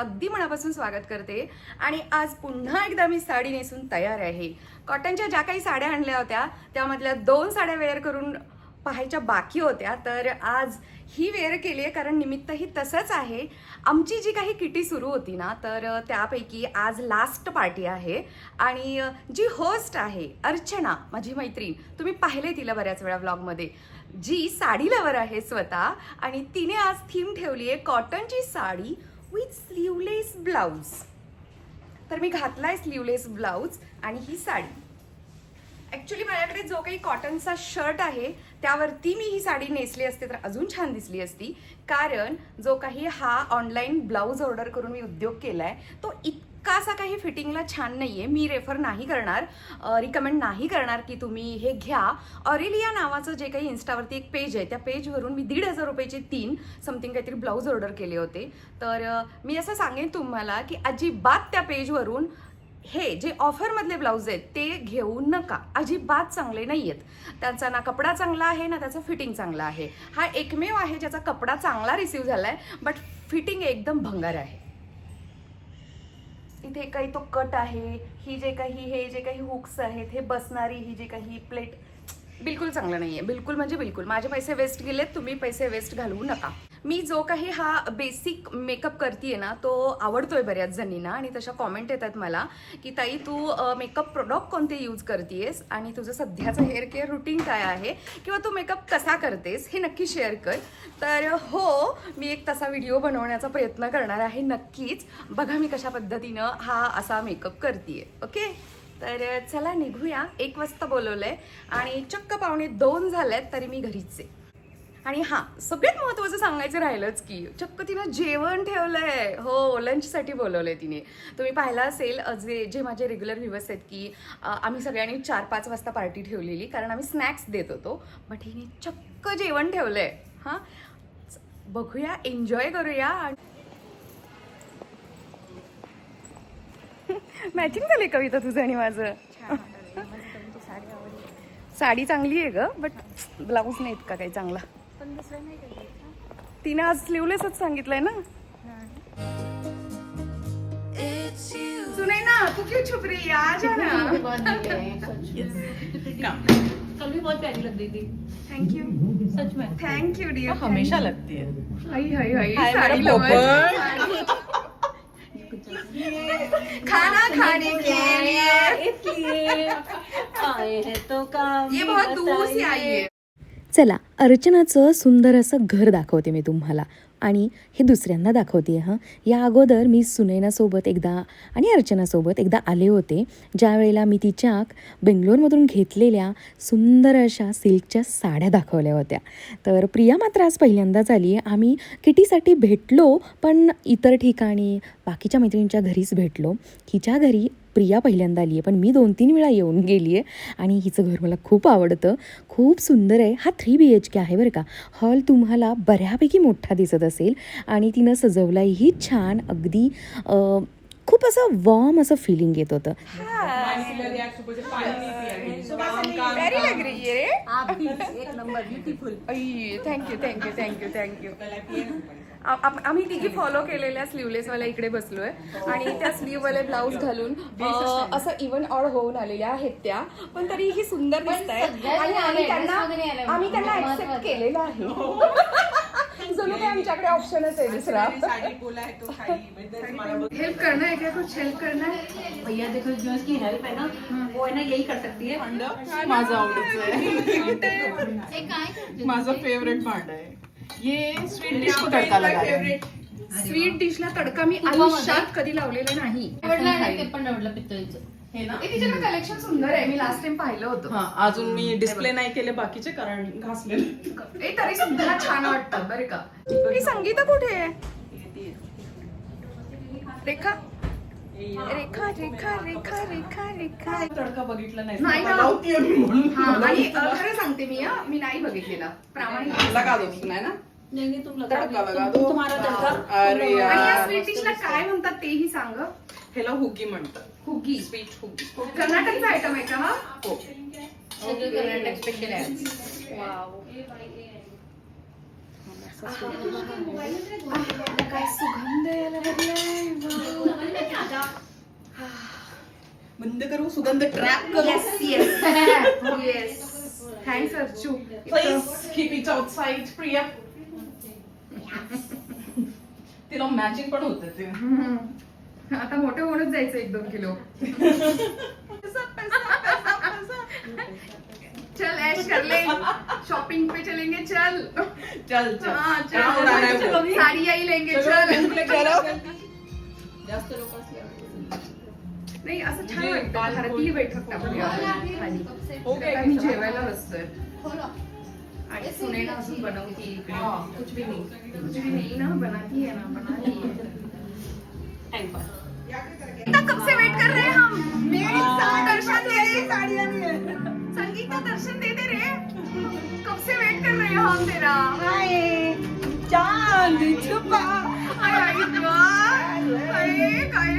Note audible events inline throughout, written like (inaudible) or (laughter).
अगदी मनापासून स्वागत करते. आणि आज पुन्हा एकदा मी साडी नेसून तयार आहे. कॉटनच्या ज्या काही साड्या आणल्या होत्या त्यामधल्या दोन साड्या वेअर करून पाहायच्या बाकी होत्या. तर आज ही वेअर केली आहे कारण निमित्तही तसंच आहे. आमची जी काही किटी सुरू होती ना तर त्यापैकी आज लास्ट पार्टी आहे. आणि जी होस्ट आहे अर्चना माझी मैत्रीण तुम्ही पाहिले तिला बऱ्याच वेळा ब्लॉगमध्ये जी साडी लवर आहे स्वतः आणि तिने आज थीम ठेवली आहे कॉटनची साडी विथ स्लीवलेस ब्लाऊज तर मी घातलाय स्लीवलेस ब्लाऊज आणि ही साडी. ॲक्च्युली माझ्याकडे जो काही कॉटनचा शर्ट आहे त्यावरती मी ही साडी नेसली असते तर अजून छान दिसली असती. कारण जो काही हा ऑनलाईन ब्लाऊज ऑर्डर करून मी उद्योग केला आहे तो इतका असा काही फिटिंगला छान नाही आहे मी रेफर नाही करणार. रिकमेंड नाही करणार की तुम्ही हे घ्या. ऑरेलिया नावाचं जे काही इन्स्टावरती एक पेज आहे त्या पेजवरून मी दीड हजार रुपयाचे तीन समथिंग काहीतरी ब्लाऊज ऑर्डर केले होते. तर मी असं सांगेन तुम्हाला की अजिबात त्या पेजवरून हे जे ऑफरमधले ब्लाऊज आहेत ते घेऊ नका. अजिबात चांगले नाही आहेत त्याचा ना कपडा चांगला आहे ना त्याचं फिटिंग चांगलं आहे. हा एकमेव आहे ज्याचा कपडा चांगला रिसीव आहे बट फिटिंग एकदम भंगार आहे. इथे काही तो कट आहे ही जे काही हे जे काही हुक्स आहेत हे बसणारी ही जे काही प्लेट बिलकुल चांगलं नाही आहे बिलकुल म्हणजे बिलकुल. माझे पैसे वेस्ट गेलेत तुम्ही पैसे वेस्ट घालवू नका. मी जो काही हा बेसिक मेकअप करते ना तो आवडतोय बऱ्याच जणींना आणि तशा कॉमेंट येतात मला की ताई तू मेकअप प्रोडक्ट कोणते यूज करतेस आणि तुझं सध्याचं हेअर केअर रुटीन काय आहे? किंवा तू मेकअप कसा करतेस? हे नक्की शेअर कर. तर हो मी एक तसा व्हिडिओ बनवण्याचा प्रयत्न करणार आहे नक्कीच. बघा मी कशा पद्धतीनं हा असा मेकअप करते ओके तर चला निघूया. एक वाजता बोलवलं आहे आणि चक्क पावणे दोन झाल्यात तरी मी घरीच आहे. आणि हा सगळ्यात महत्त्वाचं सांगायचं राहिलंच की चक्क तिनं जेवण ठेवलंय. हो लंचसाठी बोलवलंय तिने. तुम्ही पाहिलं असेल जे जे माझे रेग्युलर व्ह्युअर्स आहेत की आम्ही सगळ्यांनी चार पाच वाजता पार्टी ठेवलेली कारण आम्ही स्नॅक्स देत होतो. बट हिने चक्क जेवण ठेवलंय. हां? बघूया एन्जॉय करूया. आणि मॅचिंग झाली कविता तुझं आणि माझं? साडी चांगली आहे ग बट ब्लाऊज नाही इतका काही चांगला? तिने आज स्लीवलेसच सांगितलंय ना? तू क्यों छुप रही है? आ जा ना कल भी बहुत प्यारी लग रही थी। थैंक यू सच में। थैंक यू डियर हमेशा लगती है। हाय हाय हाय हाय साड़ी मेरा खाना खाने के लिए। इसलिए आए हैं तो काम ये बहुत दूर से आई है। चला अर्चनाचं सुंदर असं घर दाखवते मी तुम्हाला. आणि हे दुसऱ्यांदा दाखवते हां. या अगोदर मी सुनैनासोबत एकदा आणि अर्चनासोबत एकदा आले होते ज्या वेळेला मी तिच्या बेंगलोरमधून घेतलेल्या सुंदर अशा सिल्कच्या साड्या दाखवल्या होत्या. तर प्रिया मात्र आज पहिल्यांदाच आली आहे आम्ही किटीसाठी भेटलो पण इतर ठिकाणी बाकीच्या मैत्रिणींच्या घरीच भेटलो. हिच्या घरी प्रिया पहिल्यांदा आली आहे पण मी दोन तीन वेळा येऊन गेली आहे आणि हिचं घर मला खूप आवडतं. खूप सुंदर आहे. हा थ्री बी एच के आहे बरं का. हॉल तुम्हाला बऱ्यापैकी मोठा दिसत असेल आणि तिनं सजवलाही छान. अगदी खूप असं वॉर्म असं फिलिंग येत होतं. प्यारी लग रही है रे आप भी एक number beautiful thank you thank you thank you thank you आम्ही तिघी फॉलो केलेल्या स्लीवलेस वाल्या इकडे बसलोय. आणि त्या स्लीव वाले ब्लाऊज घालून असं इव्हन ऑड होऊन आलेल्या आहेत त्या. पण तरीही सुंदर दिसत आहेत आणि आम्ही त्यांना आम्ही त्यांना ऍक्सेप्ट केलेलं आहे. (laughs) काही आमच्याकडे ऑप्शनच आहे दुसरा. हेल्प करना है क्या कुछ हेल्प करना है भैया देखो जो इसकी हेल्प है ना वो है ना यही कर सकती है। माझं आवडीचं आहे. (laughs) (laughs) माझं फेवरेट भांड आहे. ये स्वीट डिश को तडका लगा स्वीट डिशला तडका मी आयुष्यात कधी लावलेला नाही. ते पण आवडलं पितळीचं. हे ना? कलेक्शन सुंदर आहे. मी लास्ट टाइम पाहिलं होतं. हा अजून मी डिस्प्ले नाही केले बाकीचे कारण घासलेले ए तरी सुद्धा छान वाटतं बरं का. ही संगीता कुठे आहे? रेखा. रेखा रेखा रेखा रेखा रेखा. तडका बघितला नाही. नाही ना. लावतीये मी म्हणून. हा, आणि अ, खरं सांगते मी हा, मी नाही बघितलेला. प्रामाणिक लगा दो नाही ना? नहीं नहीं तुम लगा तड़का लगा तुम- दो तुम्हारा तड़का. अरे आणि या यार स्वीट डिशला काय म्हणतात तेही सांग ह्याला हुगी म्हणतात. हुगी. स्वीट हुगी. कर्नाटकचा आयटम आहे का हा? हो. कर्नाटक स्पेशल आहे. वाव. काय सुगंध यायला लागलाय. बंद करू सुगंध ट्रॅप करू. Yes yes yes thanks Archu. Please keep it outside Priya. तिला मॅचिंग पण होत ते. आता मोठे होऊनच जायचं एक दोन किलो. चल ऐश कर ले शॉपिंग पे चलेंगे चल. चल चल. हाँ, चल. आणायचं. साड़ी आई लेंगे चलो. जास्त लोक नाही असं छान वाटतं. भारतीय बैठक टाकूया खाली. हो आता मी जेवायला बसतोय. आणि सुनेना अजून बनवती हा. कुछ भी नहीं कुछ भी नहीं ना बनाती है ना बनाती है कब से वेट कर रहे हैं हम? मेरी दर्शन दे रहे संगीता दर्शन दे दे रहे कब से वेट कर रहे हैं हम तेरा? हाय चाँद छुपा। हाय काय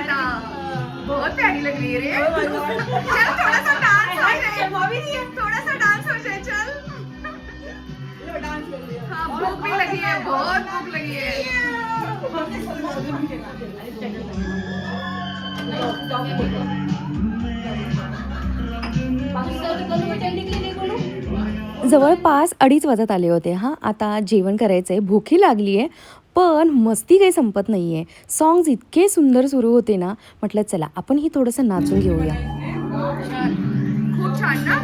बहुत प्यारी लग रही है रे। चल थोड़ा सा डांस हो जाए। थोड़ा सा डांस हो जाए चल। हाँ भूख भी लगी है बहुत भूख लगी है। जवळपास अडीच वाजत आले होते हां. आता जेवण करायचं आहे भूकही लागली आहे पण मस्ती काही संपत नाही आहे सॉंग्स इतके सुंदर सुरू होते ना म्हटलं चला आपणही थोडंसं नाचून घेऊया. खूप छान ना?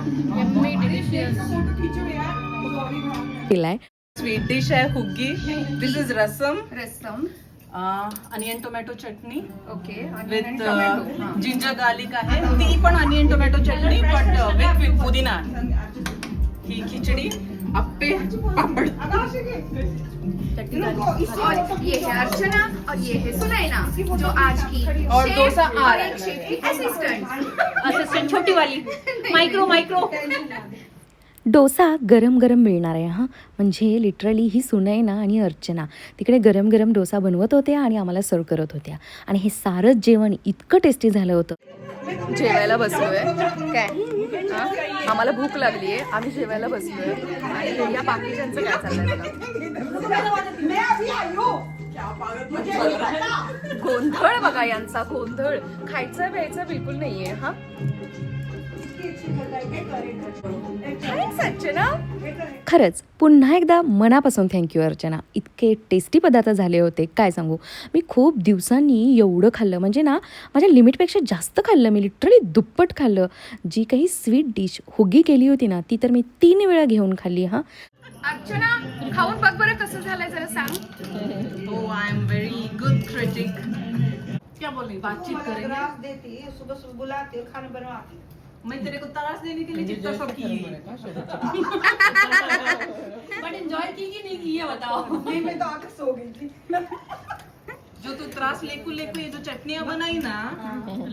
केलाय. स्वीट डिश आहे huggi. This is rasam. Rasam onion tomato chutney. Okay with ginger garlic आहे. ती पण onion tomato chutney but with pudina. ही खिचडी आप्पे पापड. और ये है अर्चना और ये है सुनैना जो आज की और डोसा आ और रहा एक है। शेफ की असिस्टेंट असिस्टंट छोटी वाली. (laughs) माइक्रो माइक्रो (laughs) डोसा गरम गरम मिळणार आहे हां. म्हणजे लिटरली ही सुनैना आणि अर्चना. तिकडे गरम गरम डोसा बनवत होत्या आणि आम्हाला सर्व करत होत्या. आणि हे सारंच जेवण इतकं टेस्टी झालं होतं. जेवायला बसलोय. काय? आम्हाला भूक लागली आहे आम्ही जेवायला बसलोय. आणि या बाकीच्यांचं काय चाललंय गोंधळ बघा यांचा गोंधळ. खायचं प्यायचं बिलकुल नाहीये हा? खरंच पुन्हा एकदा मनापासून थँक्यू अर्चना. इतके टेस्टी पदार्थ झाले होते. काय सांगू? मी खूप दिवसांनी एवढं खाल्लं. म्हणजे ना माझ्या लिमिटपेक्षा जास्त खाल्लं मी. लिटरली दुप्पट खाल्लं. जी काही स्वीट डिश हुग्गी केली होती ना ती तर मी तीन वेळा घेऊन खाल्ली हां. अर्चना खाऊन बघ बरं कसं झालंय जरा सांग. हो I am very good critic क्या बोल रही बातचीत करेंगे तरास देती है सुबह सुबह बुलाती है खाना बनवाती. मैं तेरे को तरास देने के लिए जितना सब की बट एंजॉय की कि नहीं की ये बताओ। नहीं मैं तो आके सो गई थी। त्रास लेकू लेकू ये जो चटनियां बनाई ना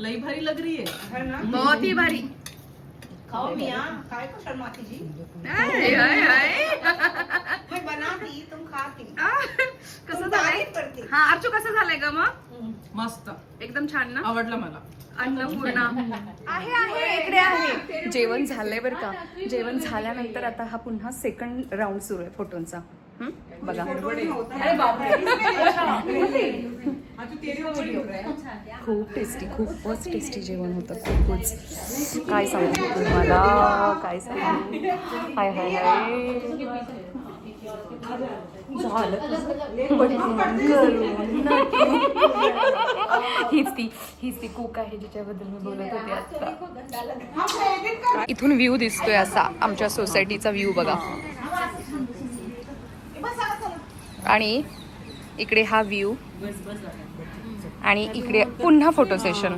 लई भारी लग रही है। बहुत ही भारी। खाओ मियाँ काय को शर्माती जी हाय, हाय, हाय. मैं बनाती तुम खाती। कसं झालंय? हा अर्चू कसं झालंय ग मग? मस्त. एकदम छान ना? आवडलं मला. अन्नपूर्णा आहे आहे इकडे आहे. जेवण झालंय बरं का. जेवण झाल्यानंतर आता हा पुन्हा सेकंड राऊंड सुरू आहे फोटोंचा. हं? बघा. खूप टेस्टी खूपच टेस्टी जेवण होतं खूपच. काय सांगू तुम्हाला? काय सांगू? हाय हाय हाय. हीच ती हीच ती कुक आहे जिच्याबद्दल मी बोलत होते आता इथून व्ह्यू दिसतोय असा आमच्या सोसायटीचा व्ह्यू बघा. आणि इकडे हा व्ह्यू आणि इकडे पुन्हा फोटो सेशन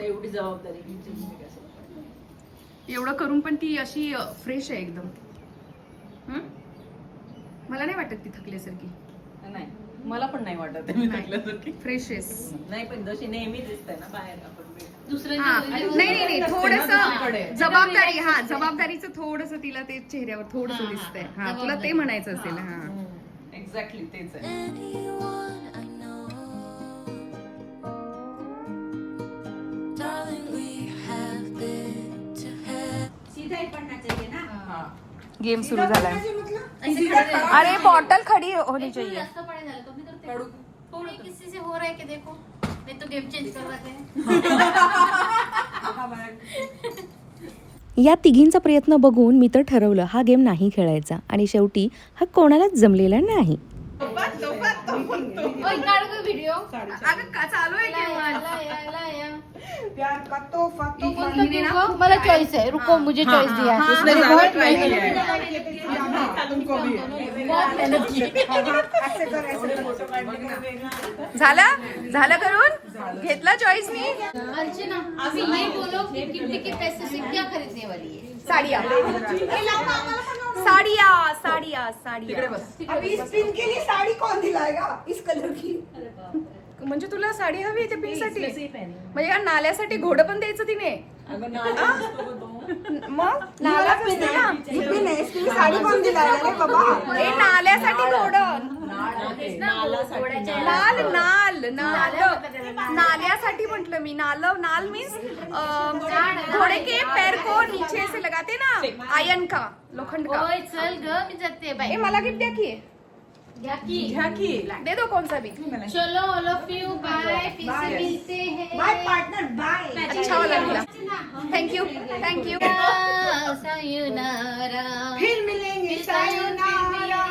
एवढी जबाबदारी एवढं करून पण ती अशी फ्रेश आहे एकदम. हं? मला नाही वाटत ती थकल्यासारखी. नाही मला पण नाही वाटत आहे फ्रेश आहेस. नाही पण जशी नेहमी दिसते ना बाहेर आपण. नाही नाही थोडस जबाबदारी हा जबाबदारीचं थोडस तिला ते चेहऱ्यावर थोडस दिसतंय. हा तुला ते म्हणायचं असेल हा एक्झॅक्टली तेच गेम सुरू झालाय. अरे बॉटल खड़ी होनी चाहिए. चेंज या तिघींचा प्रयत्न बघून मी तर ठरवलं हा गेम नाही खेळायचा. आणि शेवटी हा कोणालाच जमलेला नाही. व्हिडिओ अगं का चालू आहे प्यार का तोहफा? चॉईस आहे रुको मुझे चॉईस दिया है। उसने बहुत मेहनत की। बहुत मेहनत की। ऐसे कर ऐसे कर। झाला? झालं करून? घेतला चॉईस मी? अर्चना अभी ये बोलो कि किट्टी के पैसे से क्या खरीदने वाली है? साडिया। साडिया साडिया साडिया। अभी इस पिन के लिए साड़ी कौन दिलाएगा? इस कलर की। म्हणजे तुला साडी हवी त्या पिंसाठी म्हणजे या नाल्यासाठी घोडं पण द्यायचं तिने? मग? नालाच असते ना. ये पिन इसके लिए साड़ी नाल्यासाठी घोडं. नाल नाल. नाल नाल्यासाठी म्हंटल मी नाल नाल मीन्स घोड़े के पैर को नीचे से लगाते ना आयन का लोखंड का. ओए चल ग मी जाते ए बाई मला गिफ्ट द्या की. घ्या की. दे दो कौन सा भी. चलो ऑल ऑफ यू बाय फिर से मिलते हैं. बाय पार्टनर बाय अच्छा वाला मिला थँक्यू थँक्यू सायुनारा फिर मिलेंगे सायोनारा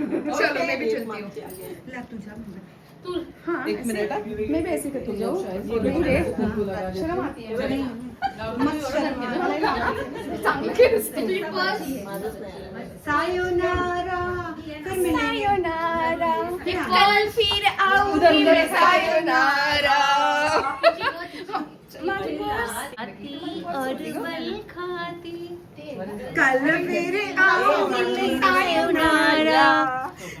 चलो मैं भी चलती हूँ. ला तुझा. तू हाँ ऐसे- मैं भी ऐसे करती हूँ नहीं रे। शर्म आती है। सायोनारा सायोनारा कल फिर आऊँगी मैं सायोनारा। खाती और बल खाती। कल फिर आओगे सायोनारा सायोनारा। सायोनारा।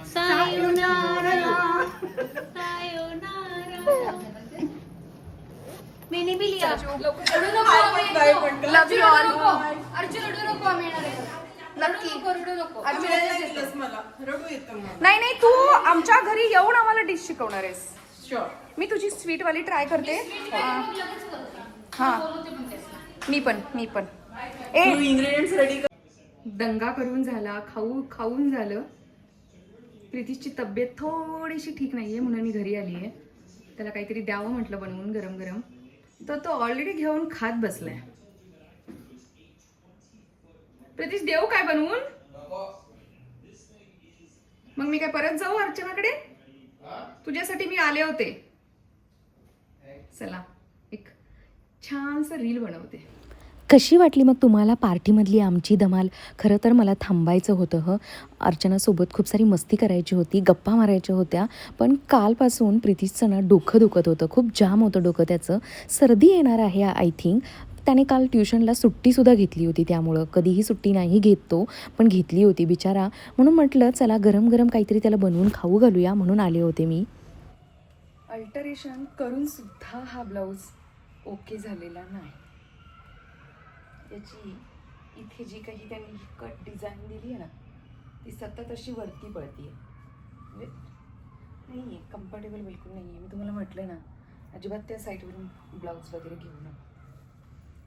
मैंने भी लिया रडू नको लव यू ऑल अर्जुन रडू नको. आम्ही येणार आहे. नक्की. नको रडू नको. नाही नाही तू आमच्या घरी येऊन आम्हाला डिश शिकवणार आहेस. मी तुझी स्वीट वाली ट्राय करते. अं, हा मी पण मी पण. ए दंगा करून झाला खाऊ खाऊन झालं. प्रितीशची तब्येत थोडीशी ठीक नाहीये म्हणून मी घरी आली आहे त्याला काहीतरी द्यावं म्हटलं बनवून गरम गरम. तर तो ऑलरेडी घेऊन खात बसलाय. प्रितीश देऊ काय बनवून? मग मी काय परत जाऊ अर्चनाकडे? तुझ्यासाठी मी आले होते. चला एक छानसं रील बनवते. कशी वाटली मग तुम्हाला पार्टीमधली आमची धमाल? खरं तर मला थांबायचं होतं हं. अर्चनासोबत खूप सारी मस्ती करायची होती गप्पा मारायच्या होत्या पण कालपासून प्रितीशचं ना डोकं दुखत होतं खूप जाम होतं डोकं त्याचं. सर्दी येणार आहे आय थिंक. त्याने काल ट्युशनला सुट्टीसुद्धा घेतली होती त्यामुळं. कधीही सुट्टी नाही घेत तो पण घेतली होती बिचारा. म्हणून म्हटलं चला गरम गरम काहीतरी त्याला बनवून खाऊ घालूया म्हणून आले होते मी. अल्टरेशन करून सुद्धा हा ब्लाऊज ओके झालेला नाही. याची इथे जी काही त्यांनी कट डिझाईन दिली आहे ना ती सतत अशी वरती पळती आहे नाही आहे कम्फर्टेबल बिलकुल नाही आहे मी तुम्हाला म्हटलं ना अजिबात त्या साईडवरून ब्लाऊज वगैरे घेऊ नका.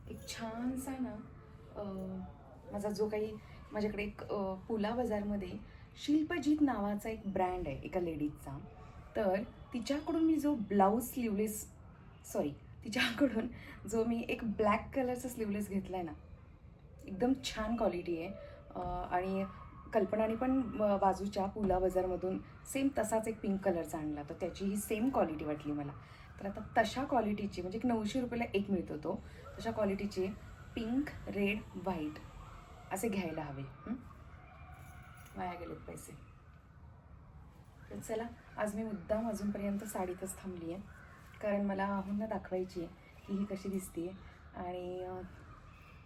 एक छानसा ना माझा जो काही माझ्याकडे एक पुला बाजारमध्ये शिल्पजीत नावाचा एक ब्रँड आहे एका लेडीजचा तर तिच्याकडून मी जो ब्लाऊज स्लीवलेस सॉरी तिच्याकडून जो मी एक ब्लॅक कलरचा स्लीवलेस घेतला आहे ना एकदम छान क्वालिटी आहे. आणि कल्पनाने पण बाजूच्या पुला बाजारमधून सेम तसाच एक पिंक कलरचा आणला. तर त्याची ही सेम क्वालिटी वाटली मला. तर आता तशा क्वालिटीची म्हणजे एक नऊशे रुपयाला एक मिळतो तो तशा क्वालिटीचे पिंक रेड व्हाईट असे घ्यायला हवे. वाया गेलेत पैसे. तर चला आज मी मुद्दाम अजूनपर्यंत साडीतच थांबली आहे कारण मला आहुंना दाखवायची आहे की ही कशी दिसते आणि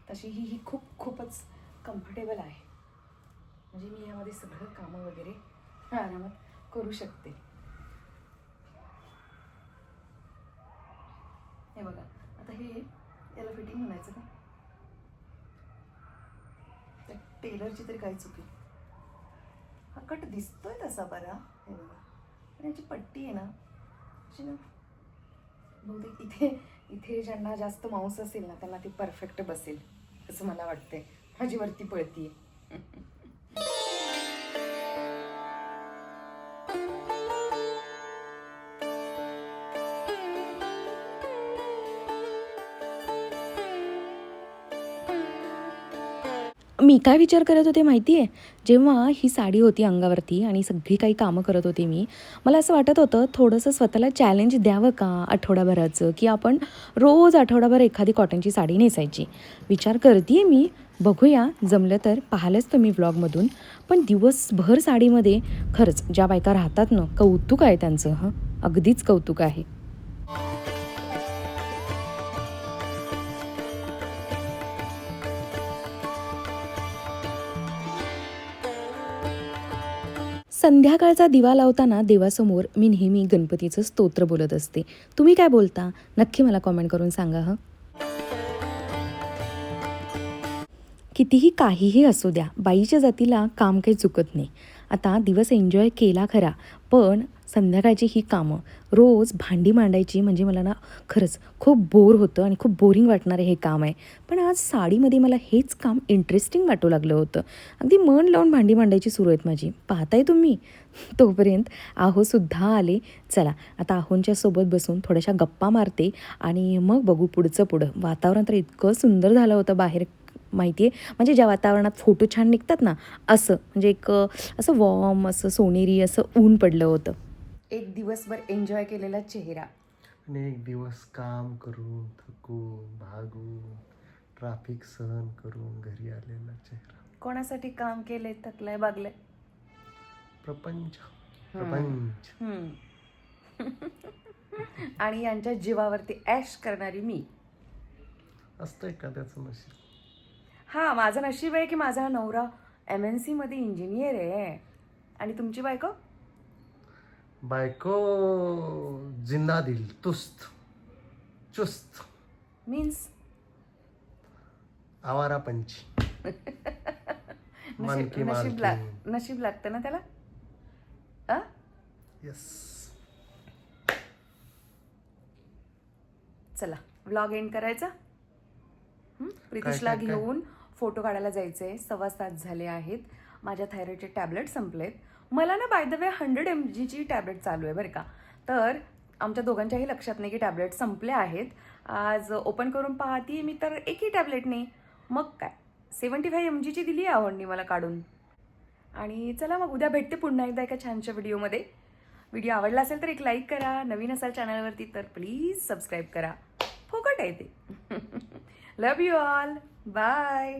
तशी ही ही खूप खूपच कम्फर्टेबल आहे. म्हणजे मी यामध्ये सगळं कामं वगैरे आरामात करू शकते. हे बघा आता हे याला फिटिंग म्हणायचं का? त्या टेलरची तरी काय चुकी? हा कट दिसतोय तसा बरा. हे बघा. पण याची पट्टी आहे ना अशी ना बहुतेक इथे इथे ज्यांना जास्त मांस असेल ना त्यांना ती परफेक्ट बसेल असं मला वाटते माझी वरती पळतीये. मी काय विचार करत होते माहिती आहे जेव्हा ही साडी होती अंगावरती आणि सगळी काही कामं करत होते मी मला असं वाटत होतं थोडंसं स्वतःला चॅलेंज द्यावं का आठवडाभराचं? की आपण रोज आठवडाभर एखादी कॉटनची साडी नेसायची. विचार करते मी. बघूया. जमलं तर पाहालंच तुम्ही व्लॉगमधून पण दिवसभर साडीमध्ये खरंच ज्या बायका राहतात ना कौतुक आहे त्यांचं हं? अगदीच कौतुक आहे. संध्याकाळचा दिवा लावताना देवासमोर मी नेहमी गणपतीचं स्तोत्र बोलत असते. तुम्ही काय बोलता? नक्की मला कॉमेंट करून सांगा हं? कितीही काहीही असू द्या बाईच्या जातीला काम काही चुकत नाही. आता दिवस एन्जॉय केला खरा पण संध्याकाळची ही कामं रोज भांडी मांडायची म्हणजे मला ना खरंच खूप बोर होतं आणि खूप बोरिंग वाटणारं हे काम आहे. पण आज साडीमध्ये मला हेच काम इंटरेस्टिंग वाटू लागलं होतं. अगदी मन लावून भांडी मांडायची सुरू आहेत माझी. पाहताय तुम्ही? तोपर्यंत आहोसुद्धा आले. चला आता आहोंच्या सोबत बसून थोड्याशा गप्पा मारते आणि मग बघू पुढचं पुढं. वातावरण तर इतकं सुंदर झालं होतं बाहेर. माहिती आहे म्हणजे ज्या वातावरणात फोटो छान निघतात ना असं. म्हणजे एक असं वॉर्म असं सोनेरी असं ऊन पडलं होतं. एक दिवसभर एन्जॉय केलेला चेहरा. आणि एक दिवस काम करून थकून भागून ट्रॅफिक सहन करून घरी आलेला चेहरा. कोणासाठी काम केलंय थकलाय बागलाय प्रपंच. प्रपंच. हम्म. (laughs) आणि यांच्या जीवावरती ॲश करणारी मी. असतं एखाद्याचं नशीब. हा माझं नशीब आहे की माझा नवरा एम एन सी मध्ये इंजिनियर आहे. आणि तुमची बायको? बायको जिंदा दिल तुस्त. चुस्त. मीन्स आवारा पंची नशीब नशीब लाग मालकी. नशीब लागतं ना त्याला? आ येस चला व्लॉग एंड करायचा. हं? प्रितिशला काय, काय? घेऊन फोटो काढायला जायचंय. सव्वा सात झाले आहेत. माझ्या थायरॉईडचे टॅबलेट संपलेत. मला ना by the way hundred M जीची टॅबलेट चालू आहे बरं का. तर आमच्या दोघांच्याही लक्षात नाही की टॅबलेट संपले आहेत. आज ओपन करून पाहते मी तर एकही टॅबलेट नाही. मग काय? सेवन्टी फाईव्ह एम जीची दिली आहे आवडणी मला काढून. आणि चला मग उद्या भेटते पुन्हा एकदा एका छानशा व्हिडिओमध्ये व्हिडिओ आवडला असेल तर एक लाईक करा. नवीन असाल चॅनलवरती तर प्लीज सबस्क्राईब करा. फुकट आहे ते. लव यू ऑल बाय